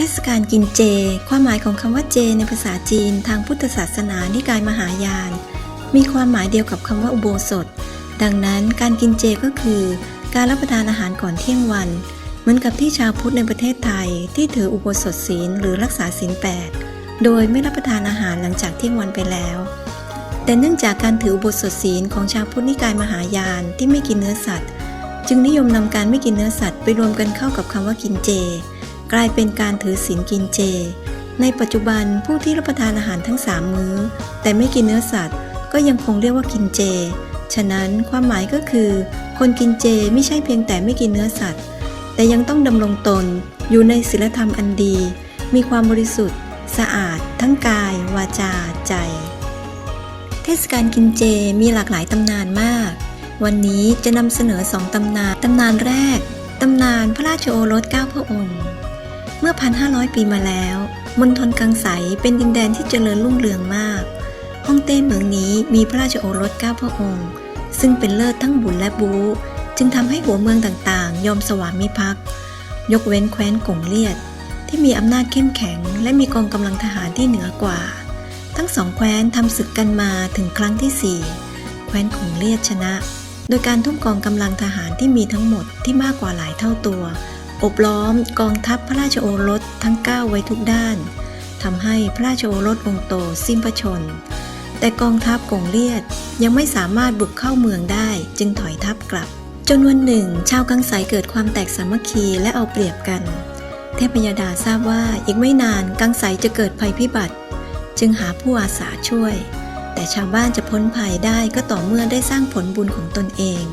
เทศกาลกินเจ ความหมายของคำว่าเจ ในภาษาจีน ทางพุทธศาสนานิกายมหายาน มีความหมายเดียวกับคำว่าอุโบสถ ดังนั้นการกินเจก็คือ การรับประทานอาหารก่อนเที่ยงวัน เหมือนกับที่ชาวพุทธในประเทศไทย ที่ถืออุโบสถศีลหรือรักษาศีลแปดโดยไม่รับประทานอาหารหลังจากเที่ยงวันไปแล้ว แต่เนื่องจากการถืออุโบสถศีลของชาวพุทธนิกายมหายานที่ไม่กินเนื้อสัตว์ จึงนิยมนำการไม่กินเนื้อสัตว์ไปรวมกันเข้ากับคำว่ากินเจ กลายเป็นการถือศีลกินเจ ในปัจจุบันผู้ที่รับประทานอาหารทั้ง 3 มื้อ แต่ไม่กินเนื้อสัตว์ ก็ยังคงเรียกว่ากินเจ ฉะนั้นความหมายก็คือ คนกินเจไม่ใช่เพียงแต่ไม่กินเนื้อสัตว์ แต่ยังต้องดำรงตนอยู่ในศีลธรรมอันดี มีความบริสุทธิ์ สะอาด ทั้งกาย วาจา ใจ เทศกาลกินเจมีหลากหลายตำนานมาก วันนี้จะนำเสนอสองตำนาน ตำนานแรก ตำนานพระราชโอรสเก้าพระองค์ เมื่อ 1,500 ปีมาแล้วมณฑลกังใสเป็นดินแดนที่เจริญรุ่งเรืองมากฮ่องเต้เมืองนี้มีพระราชโอรสเก้าพระองค์ ซึ่งเป็นเลิศทั้งบุญและบู จึงทำให้หัวเมืองต่างๆ ยอมสวามิภักดิ์ยกเว้นแคว้นกงเลียด ที่มีอำนาจเข้มแข็ง และมีกองกำลังทหารที่เหนือกว่า ทั้งสองแคว้นทำศึกกันมาถึงครั้งที่สี่แคว้นกงเลียดชนะ โดยการทุ่มกองกำลังทหารที่มีทั้งหมดที่มากกว่าหลายเท่าตัว อบล้อมกองทัพพระราชโอรสทั้ง 9 ไว้ทุกด้านทำให้พระราชโอรสองโตสิ้นพระชน แต่กองทัพกงเลียดยังไม่สามารถบุกเข้าเมืองได้จึงถอยทัพกลับ จนวันหนึ่ง ชาวกังไสเกิดความแตกสามัคคีและเอาเปรียบกัน เทพยดาทราบว่าอีกไม่นานกังไสจะเกิดภัยพิบัติ จึงหาผู้อาสาช่วย แต่ชาวบ้านจะพ้นภัยได้ก็ต่อเมื่อได้สร้างผลบุญของตนเอง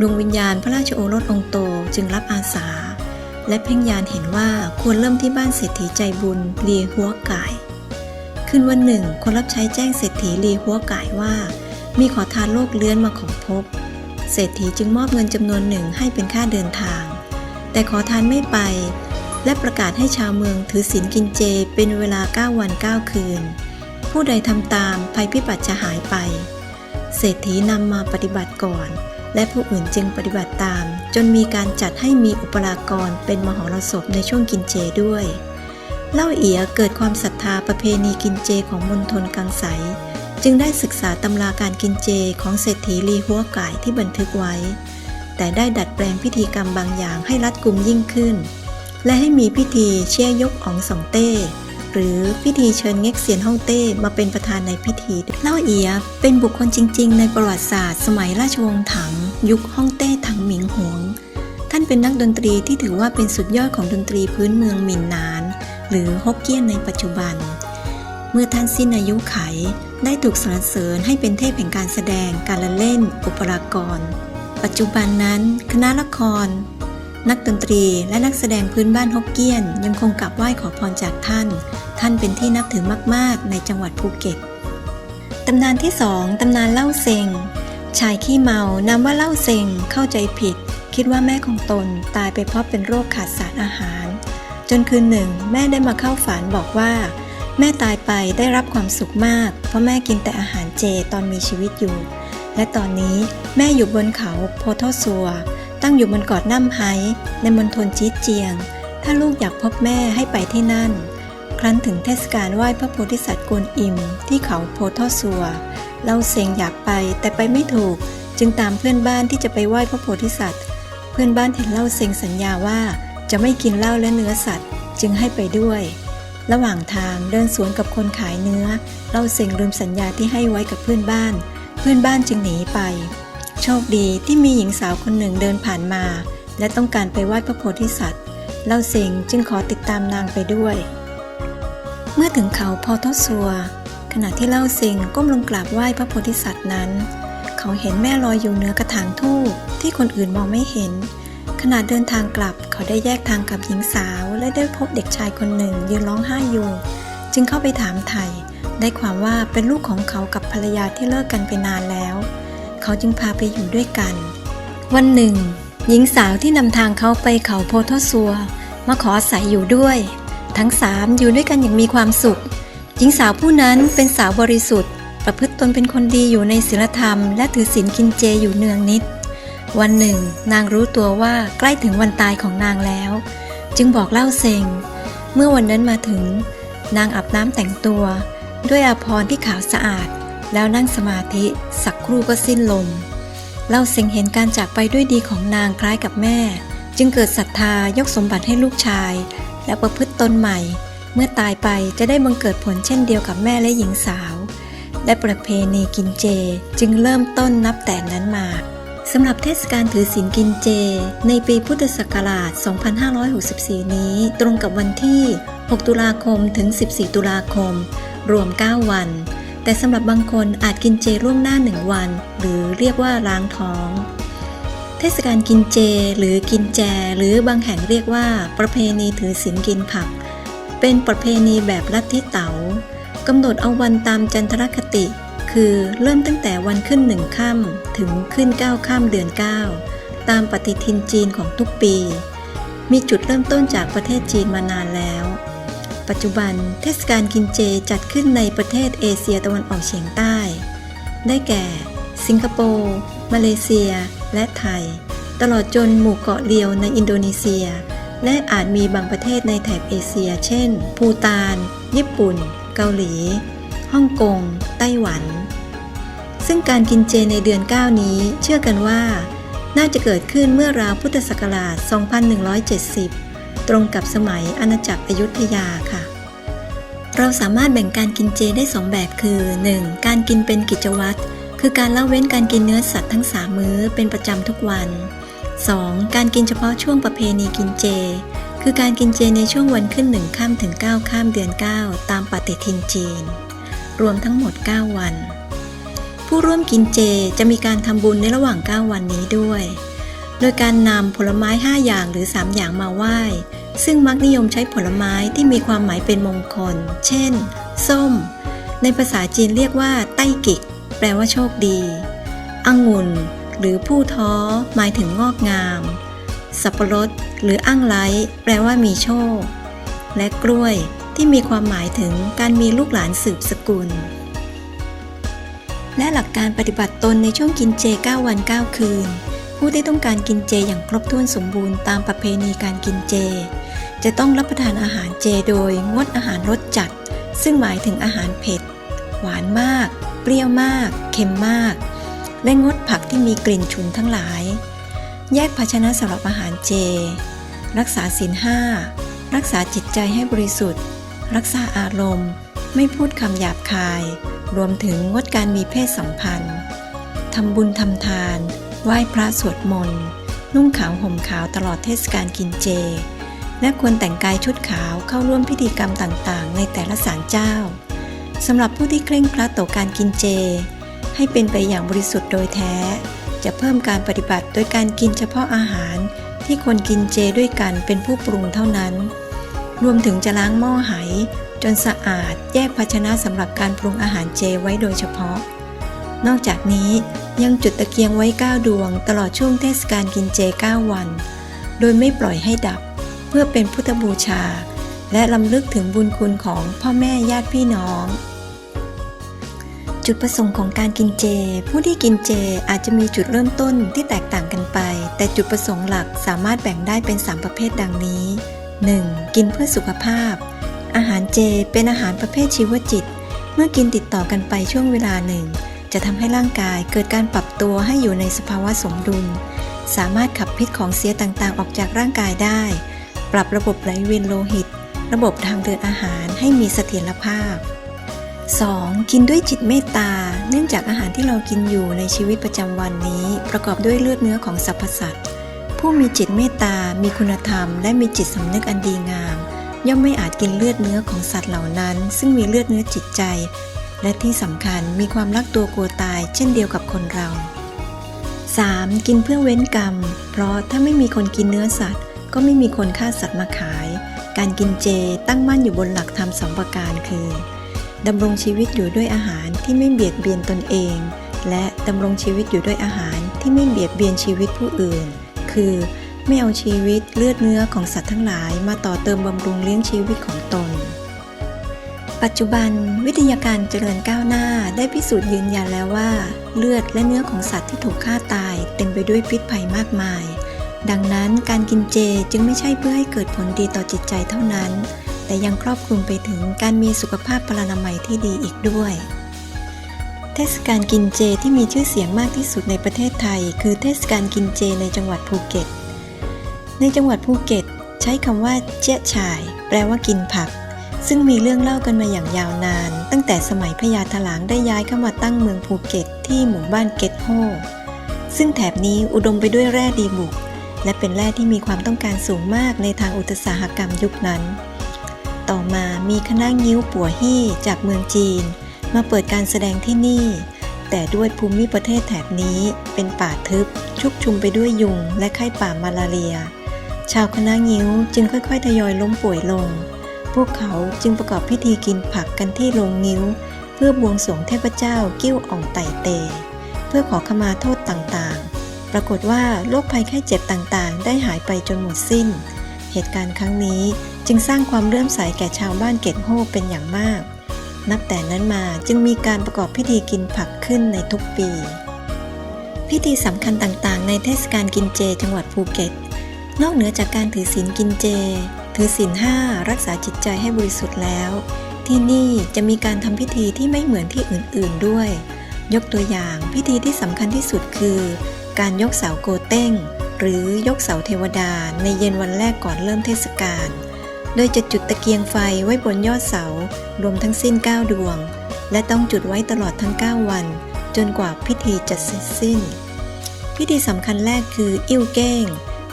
ดวงวิญญาณพระราชโอรสองโตจึงรับอาสา และเพ่งยานเห็นว่าควรเริ่มที่บ้านเศรษฐีใจบุญลีหัวก่ายคืนวันหนึ่ง คนรับใช้แจ้งเศรษฐีลีหัวก่ายว่า มีขอทานโลกเลื้อนมาขอพบ เศรษฐีจึงมอบเงินจำนวนหนึ่งให้เป็นค่าเดินทาง แต่ขอทานไม่ไป และประกาศให้ชาวเมืองถือศีลกินเจเป็นเวลา 9 วัน 9 คืน ผู้ใดทำตามภัยพิบัติจะหายไป เศรษฐีนำมาปฏิบัติก่อน และผู้อื่นจึงปฏิบัติตาม จนมีการจัดให้มีอุปรากรเป็นมหรสพในช่วงกินเจด้วย เล่าเอียเกิดความศรัทธาประเพณีกินเจของมณฑลกังไส จึงได้ศึกษาตำราการกินเจของเศรษฐีลีหัวก่ายที่บันทึกไว้ แต่ได้ดัดแปลงพิธีกรรมบางอย่างให้รัดกุมยิ่งขึ้น และให้มีพิธีเชี่ยยกอองสองเต้หรือพิธีเชิญเง็กเซียนฮ่องเต้มาเป็นประธานในพิธี เล่าเอียเป็นบุคคลจริง ๆ ในประวัติศาสตร์ สมัยราชวงศ์ถัง ยุคฮ่องเต้ถังหมิงหวง ท่านเป็นนักดนตรีที่ถือว่าเป็นสุดยอดของดนตรีพื้นเมืองหมินนาน หรือฮกเกี้ยนในปัจจุบัน เมื่อท่านสิ้นอายุไข ได้ถูกสรรเสริญให้เป็นเทพแห่งการแสดงการละเล่น อุปรากร ปัจจุบันนั้น คณะละคร นักดนตรีและนักแสดงพื้นบ้านฮกเกี้ยน ยังคงกราบไหว้ขอพรจากท่าน ท่านเป็นที่นับถือมาก ๆ ในจังหวัดภูเก็ตตำนานที่สองตำนานเล่าเซง ชายขี้เมานามว่าเล่าเซ็งเข้าใจผิด คิดว่าแม่ของตนตายไปเพราะเป็นโรคขาดสารอาหาร จนคืนหนึ่ง แม่ได้มาเข้าฝันบอกว่า แม่ตายไปได้รับความสุขมาก เพราะแม่กินแต่อาหารเจตอนมีชีวิตอยู่ และตอนนี้แม่อยู่บนเขาโพโทซัว ตั้งอยู่บนเกาะน้ำไฮในมณฑลจีเจียง ถ้าลูกอยากพบแม่ให้ไปที่นั่น ครั้นถึงเทศกาลไหว้พระโพธิสัตว์กวนอิมที่เขาโพทอซัว เล่าเซงอยากไปแต่ไปไม่ถูก จึงตามเพื่อนบ้านที่จะไปไหว้พระโพธิสัตว์ เพื่อนบ้านเห็นเล่าเซงสัญญาว่าจะไม่กินเหล้าและเนื้อสัตว์ จึงให้ไปด้วย ระหว่างทางเดินสวนกับคนขายเนื้อ เล่าเซงลืมสัญญาที่ให้ไว้กับเพื่อนบ้าน เพื่อนบ้านจึงหนีไป โชคดีที่มีหญิงสาวคนหนึ่งเดินผ่านมา และต้องการไปไหว้พระโพธิสัตว์เล่าเซงจึงขอติดตามนางไปด้วย เมื่อถึงเขาพอทอซัว ขณะที่เล่าเซงก้มลงกราบไหว้พระโพธิสัตว์นั้น เขาเห็นแม่ลอยอยู่เหนือกระถางทูบที่คนอื่นมองไม่เห็น ขณะเดินทางกลับเขาได้แยกทางกับหญิงสาว และได้พบเด็กชายคนหนึ่งยืนร้องไห้อยู่ จึงเข้าไปถามไถ่ได้ความว่าเป็นลูกของเขากับภรรยาที่เลิกกันไปนานแล้ว เขาจึงพาไปอยู่ด้วยกัน วันหนึ่ง หญิงสาวที่นำทางเขาไปเขาโพทอซัวมาขออาศัยอยู่ด้วย ทั้งสามอยู่ด้วยกันอย่างมีความสุข หญิงสาวผู้นั้นเป็นสาวบริสุทธิ์ ประพฤติตนเป็นคนดีอยู่ในศีลธรรม และถือศีลกินเจอยู่เนืองนิด วันหนึ่ง นางรู้ตัวว่าใกล้ถึงวันตายของนางแล้ว จึงบอกเล่าเซงเมื่อวันนั้นมาถึง นางอาบน้ำแต่งตัว ด้วยอาภรณ์ที่ขาวสะอาด แล้วนั่งสมาธิ สักครู่ก็สิ้นลมเราเซงเห็นการจากไปด้วยดีของนางคล้ายกับแม่ จึงเกิดศรัทธายกสมบัติให้ลูกชาย และประพฤติตนใหม่ มื่อตายไปจะได้บังเกิดผลเช่นเดียวกับแม่และหญิงสาว และประเพณีกินเจจึงเริ่มต้นนับแต่นั้นมาสำหรับเทศกาลถือศีลกินเจ ในปีพุทธศักราช 2564 นี้ ตรงกับวันที่ 6 ตุลาคมถึง 14 ตุลาคม รวม 9 วัน แต่สำหรับบางคนอาจกินเจล่วงหน้า 1 วัน หรือเรียกว่าล้างท้อง เทศกาลกินเจหรือกินแจ หรือบางแห่งเรียกว่า ประเพณีถือศีลกินผัก เป็นประเพณีแบบลัทธิเต๋ากำหนดเอาวันตามจันทรคติ คือเริ่มตั้งแต่วันขึ้นหนึ่งค่ำถึงขึ้นเก้าค่ำเดือนเก้าตามปฏิทินจีนของทุกปี มีจุดเริ่มต้นจากประเทศจีนมานานแล้ว ปัจจุบันเทศกาลกินเจจัดขึ้นในประเทศเอเชียตะวันออกเฉียงใต้ ได้แก่ สิงคโปร์ มาเลเซีย และไทย ตลอดจนหมู่เกาะเรียวในอินโดนีเซีย และอาจมีบางประเทศในแถบเอเชีย เช่น ภูตาน ญี่ปุ่น เกาหลี ฮ่องกง ไต้หวัน ซึ่งการกินเจในเดือน 9 นี้ เชื่อกันว่า น่าจะเกิดขึ้นเมื่อราวพุทธศักราช 2170 ตรงกับสมัยอาณาจักรอยุธยาค่ะ เราสามารถแบ่งการกินเจได้ 2 แบบคือ 1. การกินเป็นกิจวัตร คือการละเว้นการกินเนื้อสัตว์ทั้ง 3 มื้อเป็นประจำทุกวัน 2. การกินเฉพาะช่วงประเพณีกินเจ คือการกินเจในช่วงวันขึ้นหนึ่งข้ามถึง 9 ข้ามเดือน 9 ตามปฏิทินจีน รวมทั้งหมด 9 วัน ผู้ร่วมกินเจจะมีการทำบุญในระหว่าง 9 วันนี้ด้วย โดยการนำผลไม้ 5 อย่างหรือ 3 อย่างมาไหว้ ซึ่งมักนิยมใช้ผลไม้ที่มีความหมายเป็นมงคล เช่น ส้ม ในภาษาจีนเรียกว่า ไต้กิก แปลว่าโชคดี องุ่น หรือผู้ท้อหมายถึงงอกงาม สับปะรดหรืออ้างไล้แปลว่ามีโชค และกล้วยที่มีความหมายถึงการมีลูกหลานสืบสกุล และหลักการปฏิบัติตนในช่วงกินเจ 9 วัน 9 คืน ผู้ที่ต้องการกินเจอย่างครบถ้วนสมบูรณ์ตามประเพณีการกินเจ จะต้องรับประทานอาหารเจโดยงดอาหารรสจัด ซึ่งหมายถึงอาหารเผ็ด หวานมาก เปรี้ยวมาก เค็มมาก และงดผักที่มีกลิ่นฉุนทั้งหลาย แยกภาชนะสำหรับอาหารเจ รักษาศีลห้า รักษาจิตใจให้บริสุทธิ์ รักษาอารมณ์ ไม่พูดคำหยาบคาย รวมถึงงดการมีเพศสัมพันธ์ทำบุญทำทาน ไหว้พระสวดมนต์ นุ่งขาวห่มขาวตลอดเทศกาลกินเจ และควรแต่งกายชุดขาวเข้าร่วมพิธีกรรมต่างๆ ในแต่ละศาลเจ้าสำหรับผู้ที่เคร่งครัดต่อการกินเจ ให้เป็นไปอย่างบริสุทธิ์โดยแท้ จะเพิ่มการปฏิบัติโดยการกินเฉพาะอาหาร ที่คนกินเจด้วยกันเป็นผู้ปรุงเท่านั้น รวมถึงจะล้างหม้อไห จนสะอาดแยกภาชนะสำหรับการปรุงอาหารเจไว้โดยเฉพาะ นอกจากนี้ยังจุดตะเกียงไว้ 9 ดวง ตลอดช่วงเทศกาลกินเจ 9 วัน โดยไม่ปล่อยให้ดับ เพื่อเป็นพุทธบูชา และลำลึกถึงบุญคุณของพ่อแม่ญาติพี่น้อง จุดประสงค์ของการกินเจ ผู้ที่กินเจอาจจะมีจุดเริ่มต้นที่แตกต่างกันไป แต่จุดประสงค์หลักสามารถแบ่งได้เป็น 3 ประเภทดังนี้ 1. กินเพื่อสุขภาพ อาหารเจเป็นอาหารประเภทชีวจิต เมื่อกินติดต่อกันไปช่วงเวลาหนึ่ง จะทำให้ร่างกายเกิดการปรับตัวให้อยู่ในสภาวะสมดุล สามารถขับพิษของเสียต่างๆ ออกจากร่างกายได้ ปรับระบบไหลเวียนโลหิต ระบบทางเดินอาหารให้มีเสถียรภาพ 2. กินด้วยจิตเมตตา เนื่องจากอาหารที่เรากินอยู่ในชีวิตประจำวันนี้ ประกอบด้วยเลือดเนื้อของสรรพสัตว์ ผู้มีจิตเมตตา มีคุณธรรม และมีจิตสำนึกอันดีงาม ย่อมไม่อาจกินเลือดเนื้อของสัตว์เหล่านั้น ซึ่งมีเลือดเนื้อจิตใจ และที่สำคัญมีความรักตัวกลัวตาย เช่นเดียวกับคนเรา 3. กินเพื่อเว้นกรรม เพราะถ้าไม่มีคนกินเนื้อสัตว์ ก็ไม่มีคนฆ่าสัตว์มาขาย การกินเจตั้งมั่นอยู่บนหลักธรรมสองประการคือ ดำรงชีวิตอยู่ด้วยอาหารที่ไม่เบียดเบียนตนเอง และดำรงชีวิตอยู่ด้วยอาหารที่ไม่เบียดเบียนชีวิตผู้อื่น คือไม่เอาชีวิตเลือดเนื้อของสัตว์ทั้งหลายมาต่อเติมบำรุงเลี้ยงชีวิตของตน ปัจจุบันวิทยาการเจริญก้าวหน้าได้พิสูจน์ยืนยันแล้วว่า เลือดและเนื้อของสัตว์ที่ถูกฆ่าตาย เต็มไปด้วยพิษภัยมากมาย ดังนั้นการกินเจจึงไม่ใช่เพื่อให้เกิดผลดีต่อจิตใจเท่านั้น แต่ยังครอบคลุมไปถึงการมีสุขภาพพลานามัยที่ดีอีกด้วย เทศกาลกินเจที่มีชื่อเสียงมากที่สุดในประเทศไทย คือเทศกาลกินเจในจังหวัดภูเก็ต ในจังหวัดภูเก็ต ใช้คำว่าเจ๊ยฉ่าย แปลว่ากินผัก ซึ่งมีเรื่องเล่ากันมาอย่างยาวนาน ตั้งแต่สมัยพญาถลางได้ย้ายเข้ามาตั้งเมืองภูเก็ต ที่หมู่บ้านเก็ตโฮซึ่งแถบนี้อุดมไปด้วยแร่ดีบุกและเป็นแร่ที่มีความต้องการสูงมากในทางอุตสาหกรรมยุคนั้น ต่อมามีคณะงิ้วปัวฮี่จากเมืองจีน มาเปิดการแสดงที่นี่ แต่ด้วยภูมิประเทศแถบนี้เป็นป่าทึบ ชุกชุมไปด้วยยุงและไข้ป่ามาลาเรีย ชาวคณะงิ้วจึงค่อยๆทยอยล้มป่วยลง พวกเขาจึงประกอบพิธีกินผักกันที่โรงงิ้ว เพื่อบวงสรวงเทพเจ้ากิ้วอ่องไต่เต เพื่อขอขมาโทษต่างๆ ปรากฏว่าโรคภัยไข้เจ็บต่างๆ ได้หายไปจนหมดสิ้น เหตุการณ์ครั้งนี้ จึงสร้างความเลื่อมใสแก่ชาวบ้านเกตโฮเป็นอย่างมาก นับแต่นั้นมาจึงมีการประกอบพิธีกินผักขึ้นในทุกปี พิธีสำคัญต่างๆ ในเทศกาลกินเจจังหวัดภูเก็ต นอกเหนือจากการถือศีลกินเจ ถือศีลห้ารักษาจิตใจให้บริสุทธิ์แล้ว ที่นี่จะมีการทำพิธีที่ไม่เหมือนที่อื่นๆด้วย ยกตัวอย่างพิธีที่สำคัญที่สุดคือ การยกเสาโกเต้งหรือยกเสาเทวดาในเย็นวันแรกก่อนเริ่มเทศกาล โดยจะจุดตะเกียงไฟไว้บนยอดเสา รวมทั้งสิ้น 9 ดวง และต้องจุดไว้ตลอดทั้ง 9 วัน จนกว่าพิธีจะเสร็จสิ้น พิธีสำคัญแรกคืออิ่วเก้ง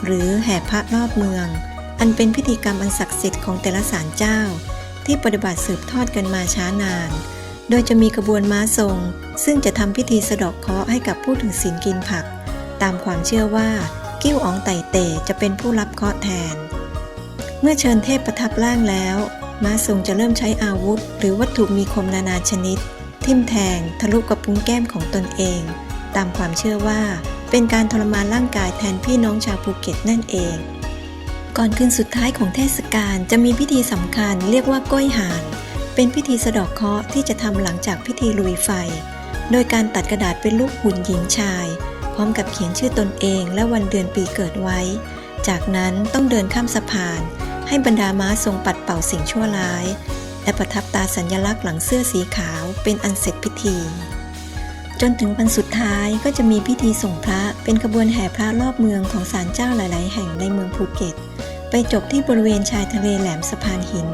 หรือแห่พระรอบเมือง อันเป็นพิธีกรรมอันศักดิ์สิทธิ์ของแต่ละศาลเจ้า ที่ปฏิบัติสืบทอดกันมาช้านาน โดยจะมีกระบวนม้าทรง ซึ่งจะทำพิธีสะดอกเคราะห์ให้กับผู้ถือศีลกินผัก ตามความเชื่อว่า กิ้วอองไต่เตจะเป็นผู้รับเคราะห์แทน เมื่อเชิญเทพประทับร่างแล้ว ม้าทรงจะเริ่มใช้อาวุธ หรือวัตถุมีคมนานาชนิด ทิ่มแทง ทะลุกระพุ้งแก้มของตนเอง ตามความเชื่อว่า เป็นการทรมานร่างกายแทนพี่น้องชาวภูเก็ตนั่นเอง ก่อนคืนสุดท้ายของเทศกาลจะมีพิธีสำคัญเรียกว่าก้อยหานเป็นพิธีสะดอกเคราะห์ที่จะทำหลังจากพิธีลุยไฟ โดยการตัดกระดาษเป็นรูปหุ่นหญิงชาย พร้อมกับเขียนชื่อตนเองและวันเดือนปีเกิดไว้ จากนั้นต้องเดินข้ามสะพาน ให้บรรดาม้าทรงปัดเป่าสิ่งชั่วร้าย และประทับตาสัญลักษณ์หลังเสื้อสีขาวเป็นอันเสร็จพิธี จนถึงวันสุดท้ายก็จะมีพิธีส่งพระเป็นขบวนแห่พระรอบเมืองของศาลเจ้าหลาย ๆ แห่งในเมืองภูเก็ต ไปจบที่บริเวณชายทะเลแหลมสะพานหิน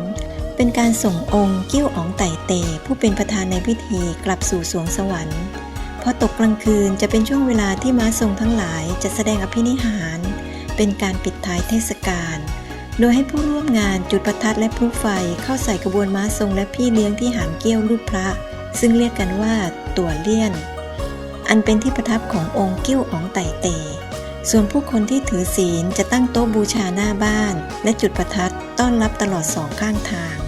เป็นการส่งองค์กิ้วอ๋องไต่เต ผู้เป็นประธานในพิธีกลับสู่สวงสวรรค์พอตกกลางคืนจะเป็นช่วงเวลาที่ม้าทรงทั้งหลายจะแสดงอภินิหาร เป็นการปิดท้ายเทศกาล โดยให้ผู้ร่วมงานจุดประทัดและพลุไฟเข้าใส่กระบวนม้าทรงและพี่เลี้ยงที่หางเกี้ยวรูปพระ ซึ่งเรียกกันว่าตัวเลี่ยน อันเป็นที่ประทับขององค์กิ้วอ๋องไต่เต ส่วนผู้คนที่ถือศีลจะตั้งโต๊ะบูชาหน้าบ้าน และจุดประทัดต้อนรับตลอดสองข้างทาง